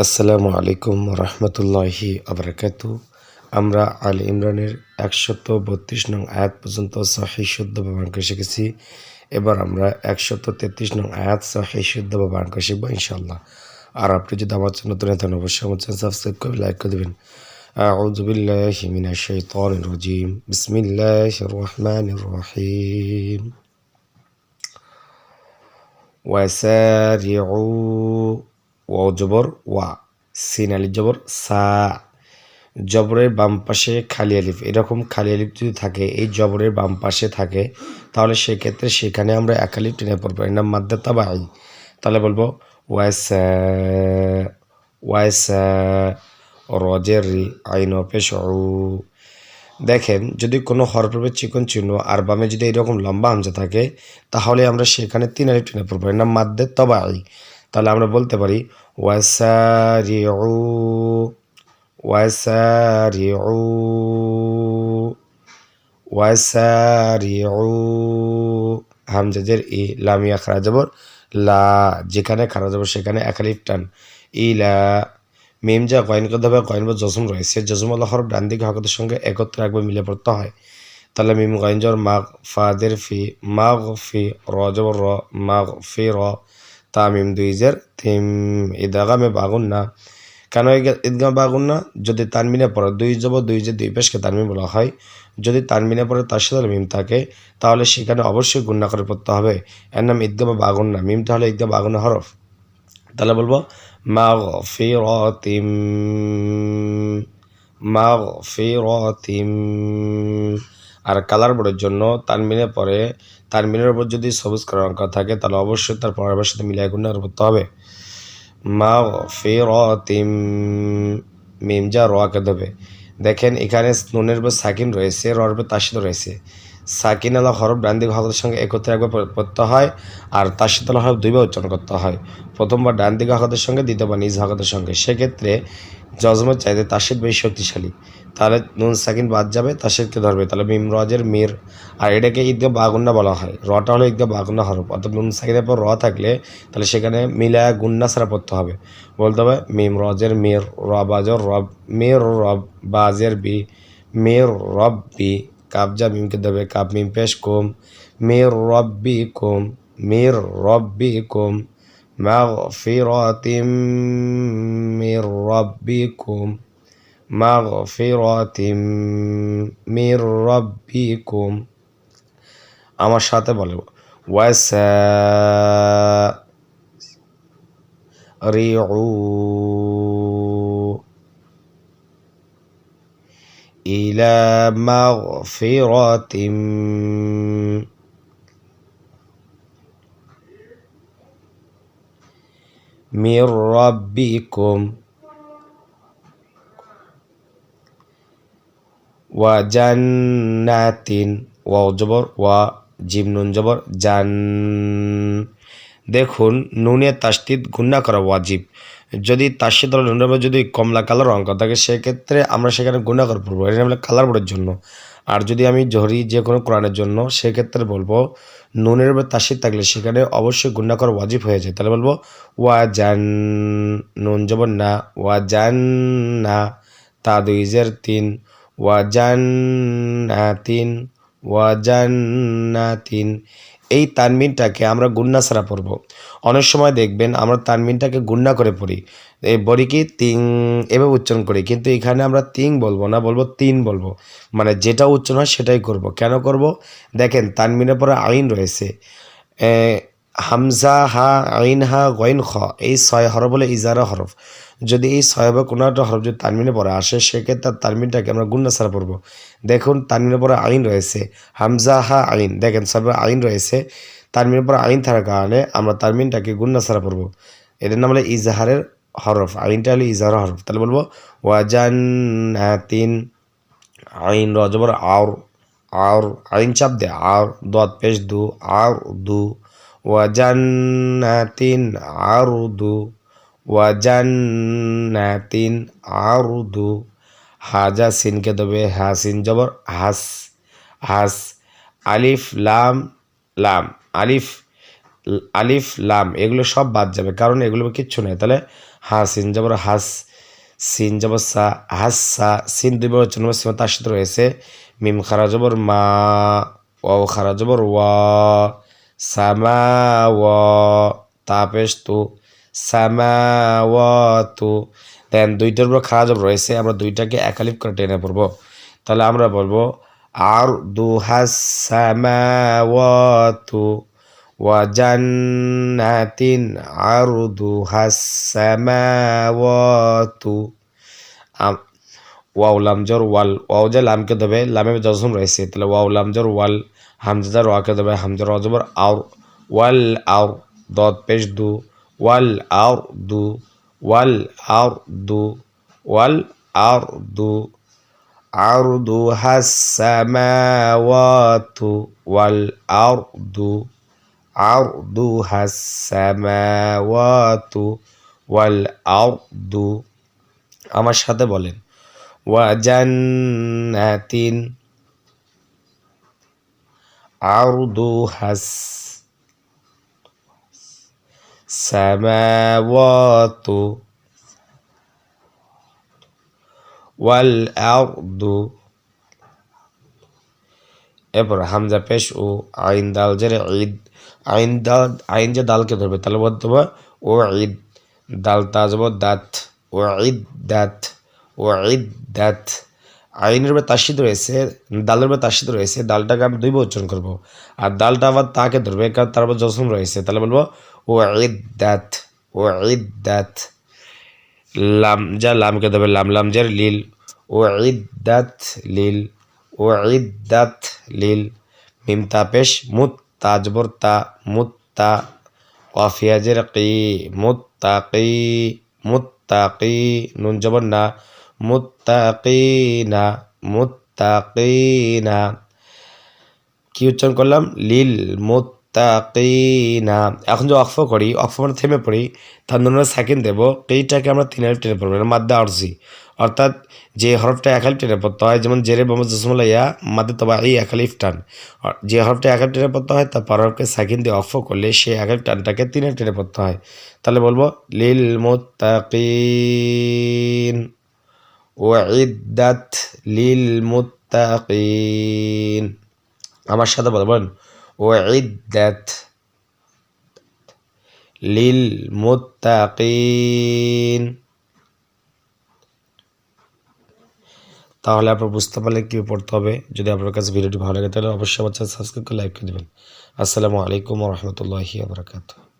আসসালামু আলাইকুম রহমতুল্লাহি আবরাকাতু আমরা আল ইমরানের একশত বত্রিশ নং আয়াত পর্যন্ত সহি শুদ্ধ ব্যবহার শিখেছি এবার আমরা একশত তেত্রিশ নং আয়াত সহি শুদ্ধ ব্যবহার করে শিখবো ইনশাল্লাহ আর আপনি যদি আমার চ্যানেল নতুন হতেন অবশ্যই আমার চ্যানেল সাবস্ক্রাইব করে লাইক করে দেবেন أعوذ بالله من الشيطان الرجيم بسم الله الرحمن الرحيم وسارعوا ওয়াও জবর, ওয়া। সিন আলিফ জবর, সা। জবরের বাম পাশে খালি আলিফ। এরকম খালি আলিফ যদি থাকে, এই জবরের বাম পাশে থাকে, তাহলে সেক্ষেত্রে সেখানে আমরা এক আলিফ টেনে পড়ব। এর নাম মাদ্দা তাবাই। তাহলে বলব ওয়াস ওয়াস রজের রি, আইন পেশ দেখেন, যদি কোনো হরপ্রভের চিকন চিহ্ন আর বামে যদি এরকম লম্বা হামজা থাকে, তাহলে আমরা সেখানে তিন আলিফ টেনে পড়ব। এর নাম মাদ্দে তবাই। তাহলে আমরা বলতে পারি ওয়াসারিউ ওয়াসারিউ ওয়াসারিউ হামজাজের ই লামিয়া খারা যাবর লা, যেখানে খারা যাব সেখানে একালিফ টান। ইলা, মিম যা কয়েন করতে হবে, কয়েন বা জজম রয়েছে। জজম আল্লাহ হরফ ডান দিকে হকতের সঙ্গে একত্রে একবার মিলে পড়তে হয়। তাহলে মিম গয়েঞ্জর মাগ ফাদের ফি মাগ ফি র জবর, র মাগ ফি র। তামিম দুইজের থিম ইদাগামে বাগুন না। কেন ঈদগাহ বাগুন না? যদি তানমিনে পড়ে, দুই জব দুই যে দুই পেশকে তানমিন বলা হয়। যদি তানমিনে পড়ে, তার সাথে মিম থাকে, তাহলে সেখানে অবশ্যই গুন্না করে পড়তে হবে। এর নাম ঈদগাহ বাগুন না। মিম তাহলে ঈদগাহ বাগুন হরফ। তাহলে বলব মা ফিরতিম মা ফিরতিম আর কালার বোর্ডের জন্য তানমিনে পরে তানমিনের উপর যদি সবুজ কালার অঙ্ক থাকে, তাহলে অবশ্যই তার পরের সাথে মিলিয়ে গুণার করতে হবে। মা ফিরতিম মিম যা রোয়াকে দেবে। দেখেন, এখানে নুনের উপর সাকিন রয়েছে রর তাসিদ রয়েছে। সাকিন আলা হরফ ডান্দিক হকের সঙ্গে একত্রে একবার পড়তে হয় আর তার সাথে হরফ দুইবার উচ্চারণ করতে হয়। প্রথমবার ডান দিকে হকতের সঙ্গে, দ্বিতীয়বার নিজ হকতের সঙ্গে। সেক্ষেত্রে জজমের চাইতে তাসিদ বেশি শক্তিশালী। তাহলে নুন সাকিন বাদ যাবে, তাসিদকে ধরবে। তাহলে মিম রজের মির। আর এটাকে ঈদগাহ বাগুন্না বলা হয়। রটা হলো ঈদগাহ বাগুন্না হরফ। অর্থাৎ নুন সাকিনের পর র থাকলে তাহলে সেখানে মিলা গুন্না ছাড়া পড়তে হবে। বলতে হবে মিম রজের মির, র বাজর রব, মির রব বাজের বি, মির রব বি। কাবজা মিমকে দেবে কাব মিম পেশ কোম মির রব্বি কোম মির রব্বি কোম مغفرة من ربكم مغفرة من ربكم আমার সাথে বলে ওয়াসা إلى مغفرة من ربكم. وجنات واو جبر جبر جن দেখুন, নুনের তাস্তিদ গুন্না করা ওয়াজিব। যদি তাস্তিদ নুনের যদি কমলা কালার অঙ্ক থাকে, সেক্ষেত্রে আমরা সেখানে গুন্না করে পড়ব। এটা হলো কালার বোর্ডের জন্য। আর যদি আমি জহরি যে কোনো কোরআনের জন্য, সেক্ষেত্রে বলব নুনের উপর তাসির থাকলে সেখানে অবশ্যই গুন্না করা ওয়াজিব হয়ে যায়। তাহলে বলব ওয়া জান নুন জবর না ওয়া জান না তা দুইজের তিন ওয়া জান না তিন ওয়া জান না তিন। এই তানমিনটাকে আমরা গুন্না ছাড়া পড়ব। অনেক সময় দেখবেন আমরা তানমিনটাকে গুন্না করে পড়ি। এই বড়ি কি? তিন এভাবে উচ্চারণ করি। কিন্তু এখানে আমরা তিন বলব না, বলব তিন বলব। মানে যেটা উচ্চারণ হয় সেটাই করব। কেন করব? দেখেন, তানমিনের পরে আইন রয়েছে। হামজা, হা, আইন, হা, গইন, খ, এই ছয় হরফ বলে ইজারা হরফ। যদি এই ছয় বা কোনো একটা হরফ যদি তানমিনে পরে আসে, সেক্ষেত্রে তার তানমিনটাকে আমরা গুন্না ছাড়া পড়ব। দেখুন, তানমিনের পরে আইন রয়েছে। হামজা, হা, আইন, দেখেন সব আইন রয়েছে। তানমিনের পরে আইন থাকার কারণে আমরা তানমিনটাকে গুন্না ছাড়া পড়ব। এদের নাম হলো ইজাহারের হরফ। আইনটা হলো ইজাহার হরফ। তাহলে বলব ওয়াজান তিন আইন, রজবর আউর আউর আইন চাপ দে আউর দত, পেশ, দু আউর দু ওয়াজান্নাতিন আরুদু ওয়াজান্নাতিন আরুদু হাজা সিনকে দেবে হাসিন জবর, হাস হাস, আলিফ, লাম লাম, আলিফ আলিফ, লাম, এগুলো সব বাদ যাবে, কারণ এগুলো কিচ্ছু নেই, তাহলে হা সিন জবর, হাস, সিন জবর, সা, হাস, সা, সিন দুই বড় জন্ম সীমা তার সাথে রয়েছে, মিম খারা জবর, মা, ওয়াও খারা জবর, ওয়া। সামাওয়া সামাওয়াতু দেন দুইটার উপর খারাপ জব রয়েছে, আমরা দুইটাকে একালিপ করে টেনে পড়ব। তাহলে আমরা বলব আর দুহাস সামাওয়াতু ওয়াজান্নাতিন আর দুহাস সামাওয়াতু ওয়াও লামজর ওয়াল, ওয়াও যে লামকে দেবে লামে যশম রয়েছে, তাহলে ওয়াউলাম লামজর ওয়াল হামজাদার ওয়াকে দেবে হামজার অজবর আউর ওয়াল আউর দত পেশ দু ওয়াল আউর দু ওয়াল আউর দু ওয়াল আউর দু عرضها السماوات والأرض عرضها السماوات والأرض আমার সাথে বলেন ওয়াজান্নাতিন عرضها السماوات والأرض এরপর হামজা পেশ ও আইন দাল জেরে ঈদ আইন দাল আইন যে দালকে ধরবে তাহলে বলতে হবে ও ঈদ দাল তাজব দাঁত ও ঈদ দাঁত ও ঈদ দাঁত আইনের উপরে তাসিদ রয়েছে, দালের উপরে তাসিদ রয়েছে, ডালটাকে আমি দুই উচ্চারণ করব। আর ডালটা আবার তাকে ধরবে, কারণ তার উপর জসম রয়েছে। তাহলে বলব ও ঈদ দাঁত ও ঈদ দাঁত লাম, যা লামকে দেবে লাম লাম, যার লিল ও ঈদ্দাত লিল ও ঈদ্দাত লিল, মিম তাপেশ মুত তাজবর তা, মুত্তা কফিয়াজের কি মুত্তাকি মুত্তাকি নুন, জবর, না মুত্তাকিনা মুত্তাকিনা। কি উচ্চারণ করলাম? লিল মুত্তাকিনা। এখন যে অক্ফ করি অক্ফ মানে থেমে পড়ি, তার জন্য সেকেন্ড দেবো। এইটাকে আমরা তিন আলিফ টেনে পড়ব মানে মাদ্দা আরজি। অর্থাৎ যে হরফটা এক আলিফ টেনে পড়তে হয়, যেমন জেরে মোহাম্মদ জসমুল্লাহ ইয়া মাদ্দে তবা এই এক আলিফ টান। যে হরফটা এক আলিফ টেনে পড়তে হয়, তার হরফকে সেকেন্ড দিয়ে অক্ফ করলে সেই এক আলিফ টানটাকে তিন আলিফ টেনে পড়তে হয়। তাহলে বলব, লিল মুত্তাকিন। ওয়াইদ্দাত লিল মুত্তাকিন আমার সাথে বলবেন ওয়াইদ্দাত লিল মুত্তাকিন তাহলে আপনার বুঝতে পারলে কী পড়তে হবে? যদি আপনার কাছে ভিডিওটি ভালো লাগে, তাহলে অবশ্যই আমার চ্যানেল সাবস্ক্রাইব করে লাইক করে দেবেন। আসসালামু আলাইকুম রহমতুল্লাহি আবরাকাতুহ